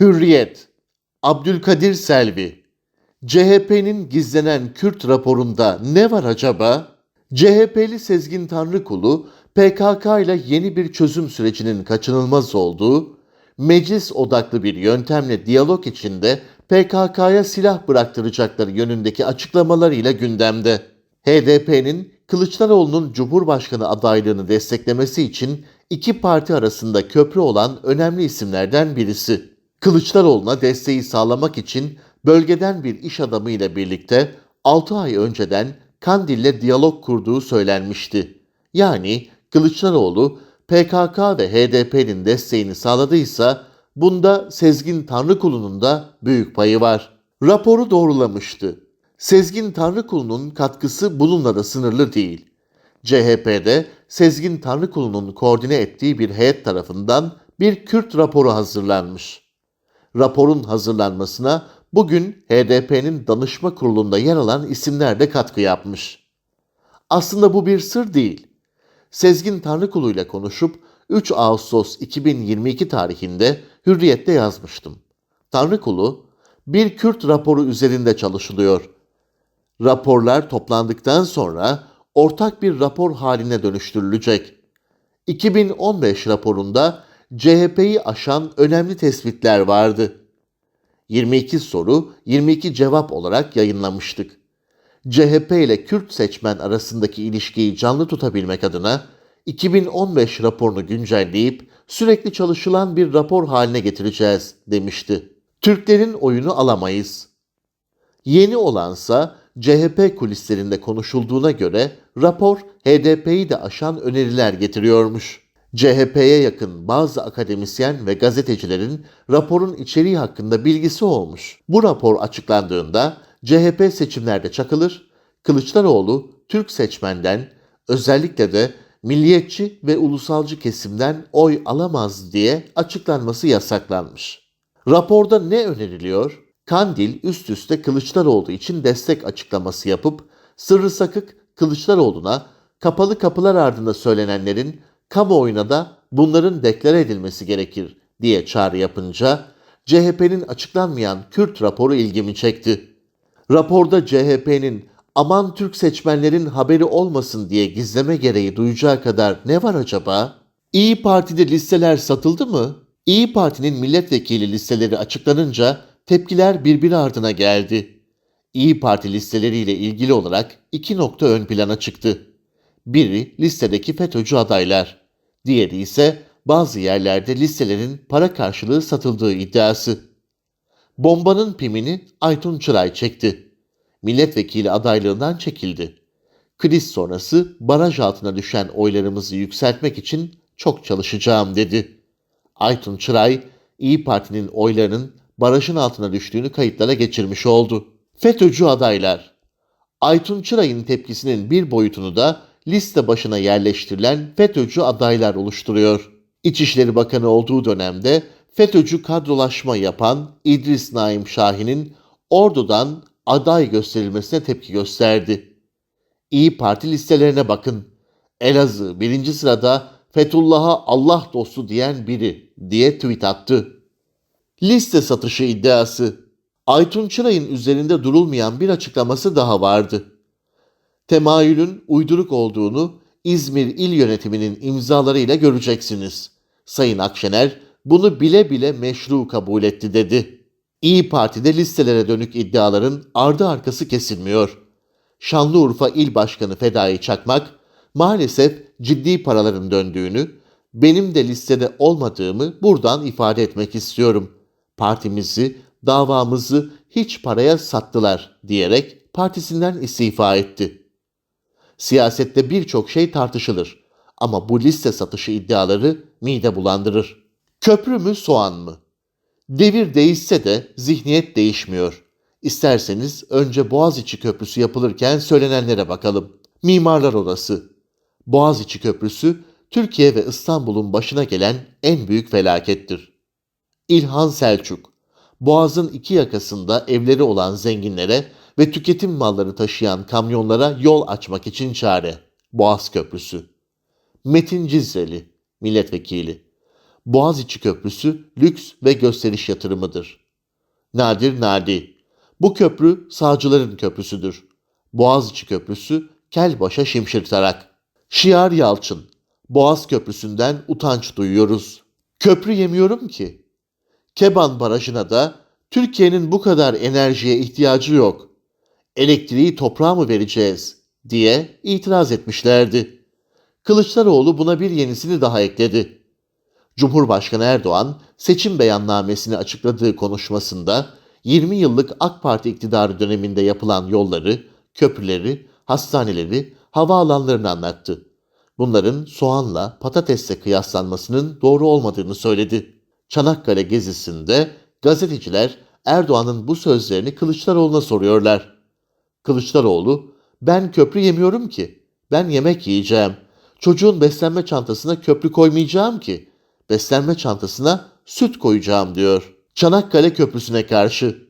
Hürriyet, Abdülkadir Selvi, CHP'nin gizlenen Kürt raporunda ne var acaba? CHP'li Sezgin Tanrıkulu, PKK ile yeni bir çözüm sürecinin kaçınılmaz olduğu, meclis odaklı bir yöntemle diyalog içinde PKK'ya silah bıraktıracakları yönündeki açıklamalarıyla gündemde. HDP'nin Kılıçdaroğlu'nun Cumhurbaşkanı adaylığını desteklemesi için iki parti arasında köprü olan önemli isimlerden birisi. Kılıçdaroğlu'na desteği sağlamak için bölgeden bir iş adamı ile birlikte 6 ay önceden Kandil'le diyalog kurduğu söylenmişti. Yani Kılıçdaroğlu PKK ve HDP'nin desteğini sağladıysa bunda Sezgin Tanrıkulu'nun da büyük payı var. Raporu doğrulamıştı. Sezgin Tanrıkulu'nun katkısı bununla da sınırlı değil. CHP'de Sezgin Tanrıkulu'nun koordine ettiği bir heyet tarafından bir Kürt raporu hazırlanmış. Raporun hazırlanmasına bugün HDP'nin danışma kurulunda yer alan isimler de katkı yapmış. Aslında bu bir sır değil. Sezgin Tanrıkulu ile konuşup 3 Ağustos 2022 tarihinde Hürriyet'te yazmıştım. Tanrıkulu, bir Kürt raporu üzerinde çalışılıyor. Raporlar toplandıktan sonra ortak bir rapor haline dönüştürülecek. 2015 raporunda CHP'yi aşan önemli tespitler vardı. 22 soru, 22 cevap olarak yayınlamıştık. CHP ile Kürt seçmen arasındaki ilişkiyi canlı tutabilmek adına 2015 raporunu güncelleyip sürekli çalışılan bir rapor haline getireceğiz demişti. Türklerin oyunu alamayız. Yeni olansa CHP kulislerinde konuşulduğuna göre rapor HDP'yi de aşan öneriler getiriyormuş. CHP'ye yakın bazı akademisyen ve gazetecilerin raporun içeriği hakkında bilgisi olmuş. Bu rapor açıklandığında CHP seçimlerde çakılır, Kılıçdaroğlu Türk seçmenden özellikle de milliyetçi ve ulusalcı kesimden oy alamaz diye açıklanması yasaklanmış. Raporda ne öneriliyor? Kandil üst üste Kılıçdaroğlu için destek açıklaması yapıp sırrı sakık Kılıçdaroğlu'na kapalı kapılar ardında söylenenlerin kamuoyuna da bunların deklare edilmesi gerekir diye çağrı yapınca CHP'nin açıklanmayan Kürt raporu ilgimi çekti. Raporda CHP'nin aman Türk seçmenlerin haberi olmasın diye gizleme gereği duyacağı kadar ne var acaba? İyi Parti'de listeler satıldı mı? İyi Parti'nin milletvekili listeleri açıklanınca tepkiler birbiri ardına geldi. İyi Parti listeleriyle ilgili olarak iki nokta ön plana çıktı. Biri listedeki FETÖ'cü adaylar, diğeri ise bazı yerlerde listelerin para karşılığı satıldığı iddiası. Bombanın pimini Aytun Çıray çekti. Milletvekili adaylığından çekildi. Kriz sonrası baraj altına düşen oylarımızı yükseltmek için çok çalışacağım dedi. Aytun Çıray, İyi Parti'nin oylarının barajın altına düştüğünü kayıtlara geçirmiş oldu. FETÖ'cü adaylar Aytun Çıray'ın tepkisinin bir boyutunu da liste başına yerleştirilen FETÖ'cü adaylar oluşturuyor. İçişleri Bakanı olduğu dönemde FETÖ'cü kadrolaşma yapan İdris Naim Şahin'in Ordu'dan aday gösterilmesine tepki gösterdi. İyi Parti listelerine bakın. Elazığ birinci sırada Fethullah'a Allah dostu diyen biri diye tweet attı. Liste satışı iddiası. Aytun Çıray'ın üzerinde durulmayan bir açıklaması daha vardı. Temayülün uyduruk olduğunu İzmir İl Yönetiminin imzalarıyla göreceksiniz. Sayın Akşener bunu bile bile meşru kabul etti dedi. İyi Parti'de listelere dönük iddiaların ardı arkası kesilmiyor. Şanlıurfa İl Başkanı Fedai Çakmak maalesef ciddi paraların döndüğünü, benim de listede olmadığımı buradan ifade etmek istiyorum. Partimizi, davamızı hiç paraya sattılar diyerek partisinden istifa etti. Siyasette birçok şey tartışılır ama bu liste satışı iddiaları mide bulandırır. Köprü mü soğan mı? Devir değişse de zihniyet değişmiyor. İsterseniz önce Boğaziçi Köprüsü yapılırken söylenenlere bakalım. Mimarlar Odası. Boğaziçi Köprüsü Türkiye ve İstanbul'un başına gelen en büyük felakettir. İlhan Selçuk. Boğaz'ın iki yakasında evleri olan zenginlere ve tüketim malları taşıyan kamyonlara yol açmak için çare. Boğaz Köprüsü. Metin Cizreli, milletvekili. Boğaziçi Köprüsü lüks ve gösteriş yatırımıdır. Nadir Nadi Bu köprü sağcıların köprüsüdür. Boğaziçi Köprüsü kel başa şimşirtarak. Şiar Yalçın Boğaz Köprüsü'nden utanç duyuyoruz. Köprü yemiyorum ki. Keban Barajı'na da Türkiye'nin bu kadar enerjiye ihtiyacı yok. Elektriği toprağa mı vereceğiz diye itiraz etmişlerdi. Kılıçdaroğlu buna bir yenisini daha ekledi. Cumhurbaşkanı Erdoğan seçim beyannamesini açıkladığı konuşmasında 20 yıllık AK Parti iktidarı döneminde yapılan yolları, köprüleri, hastaneleri, havaalanlarını anlattı. Bunların soğanla, patatesle kıyaslanmasının doğru olmadığını söyledi. Çanakkale gezisinde gazeteciler Erdoğan'ın bu sözlerini Kılıçdaroğlu'na soruyorlar. Kılıçdaroğlu, ben köprü yemiyorum ki. Ben yemek yiyeceğim. Çocuğun beslenme çantasına köprü koymayacağım ki. Beslenme çantasına süt koyacağım diyor. Çanakkale Köprüsü'ne karşı.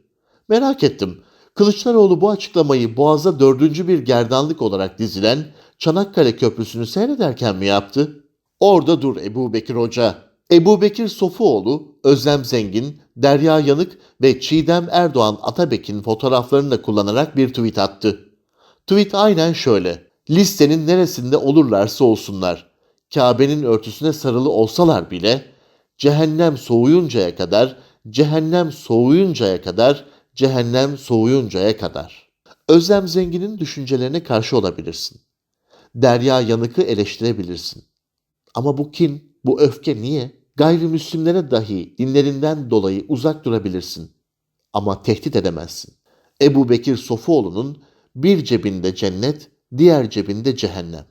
Merak ettim. Kılıçdaroğlu bu açıklamayı Boğaz'a dördüncü bir gerdanlık olarak dizilen Çanakkale Köprüsü'nü seyrederken mi yaptı? Orada dur Ebu Bekir Hoca. Ebu Bekir Sofuoğlu, Özlem Zengin, Derya Yanık ve Çiğdem Erdoğan Atabek'in fotoğraflarını da kullanarak bir tweet attı. Tweet aynen şöyle. Listenin neresinde olurlarsa olsunlar. Kabe'nin örtüsüne sarılı olsalar bile cehennem soğuyuncaya kadar, cehennem soğuyuncaya kadar, cehennem soğuyuncaya kadar. Özlem Zengin'in düşüncelerine karşı olabilirsin. Derya Yanık'ı eleştirebilirsin. Ama bu kin, bu öfke niye? Gayrimüslimlere dahi dinlerinden dolayı uzak durabilirsin. Ama tehdit edemezsin. Ebu Bekir Sofuoğlu'nun bir cebinde cennet, diğer cebinde cehennem.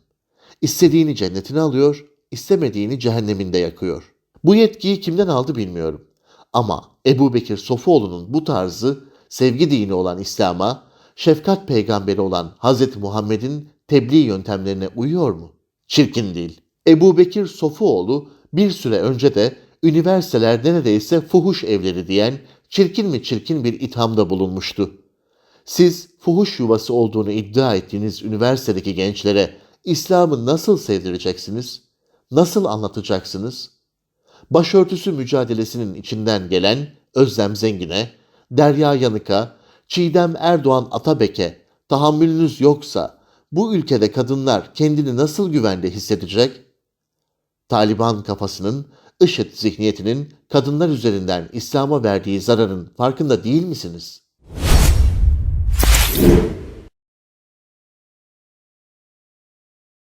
İstediğini cennetine alıyor, istemediğini cehenneminde yakıyor. Bu yetkiyi kimden aldı bilmiyorum. Ama Ebu Bekir Sofuoğlu'nun bu tarzı sevgi dini olan İslam'a, şefkat peygamberi olan Hz. Muhammed'in tebliğ yöntemlerine uyuyor mu? Çirkin değil. Ebu Bekir Sofuoğlu bir süre önce de üniversiteler neredeyse fuhuş evleri diyen çirkin mi çirkin bir ithamda bulunmuştu. Siz fuhuş yuvası olduğunu iddia ettiğiniz üniversitedeki gençlere İslam'ı nasıl sevdireceksiniz? Nasıl anlatacaksınız? Başörtüsü mücadelesinin içinden gelen Özlem Zengin'e, Derya Yanık'a, Çiğdem Erdoğan Atabek'e tahammülünüz yoksa bu ülkede kadınlar kendini nasıl güvende hissedecek? Taliban kafasının, IŞİD zihniyetinin kadınlar üzerinden İslam'a verdiği zararın farkında değil misiniz?